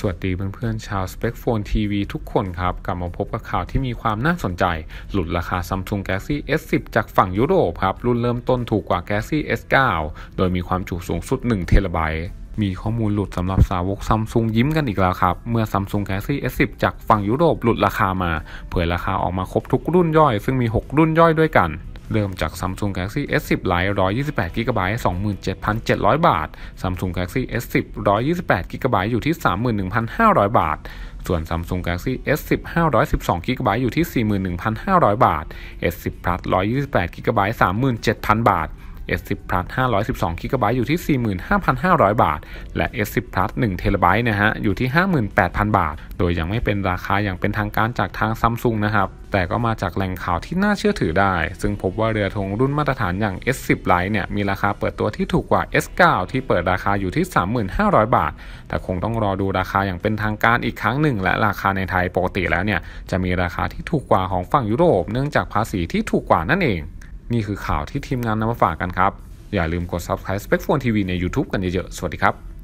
สวัสดีเพื่อนๆชาว Spec Phone TV ทุกคนครับ กลับมาพบกับข่าวที่มีความน่าสนใจ หลุดราคา Samsung Galaxy S10 จากฝั่งยุโรปครับ รุ่นเริ่มต้นถูกกว่า Galaxy S9 โดยมีความจุสูงสุด1เทราไบต์มีข้อมูลหลุดสำหรับสาวกซัมซุงยิ้มกันอีกแล้วครับ เมื่อ Samsung Galaxy S10 จากฝั่งยุโรปหลุดราคามา เผยราคาออกมาครบทุกรุ่นย่อย ซึ่งมี 6 รุ่นย่อยด้วยกัน เริ่มจาก Samsung Galaxy S10 Lite 128 GB 27,700 บาท Samsung Galaxy S10 128 GB อยู่ที่ 31,500 บาท ส่วน Samsung Galaxy S10 512 GB อยู่ที่ 41,500 บาท S10 Plus 128 GB 37,000 บาท S10 Plus 512 GB อยู่ที่ 45,500 บาท และ S10 Plus 1 TB นะฮะ อยู่ที่ 58,000 บาท โดยยังไม่เป็นราคาอย่างเป็นทางการจากทางซัมซุงนะครับ แต่ก็มาจากแหล่งข่าวที่น่าเชื่อถือได้ ซึ่งพบว่าเรือธงรุ่นมาตรฐานอย่าง S10 Lite เนี่ย มีราคาเปิดตัวที่ถูกกว่า S9 ที่เปิดราคาอยู่ที่ 35,000 บาท แต่คงต้องรอดูราคาอย่างเป็นทางการอีกครั้งหนึ่ง และราคาในไทยปกติแล้วเนี่ย จะมีราคาที่ถูกกว่าของฝั่งยุโรป เนื่องจากภาษีที่ถูกกว่านั่นเอง นี่คือข่าวที่ทีมงานนำมาฝากกันครับ อย่าลืมกด subscribe Spec Phone TV ใน YouTube กันเยอะๆ สวัสดีครับ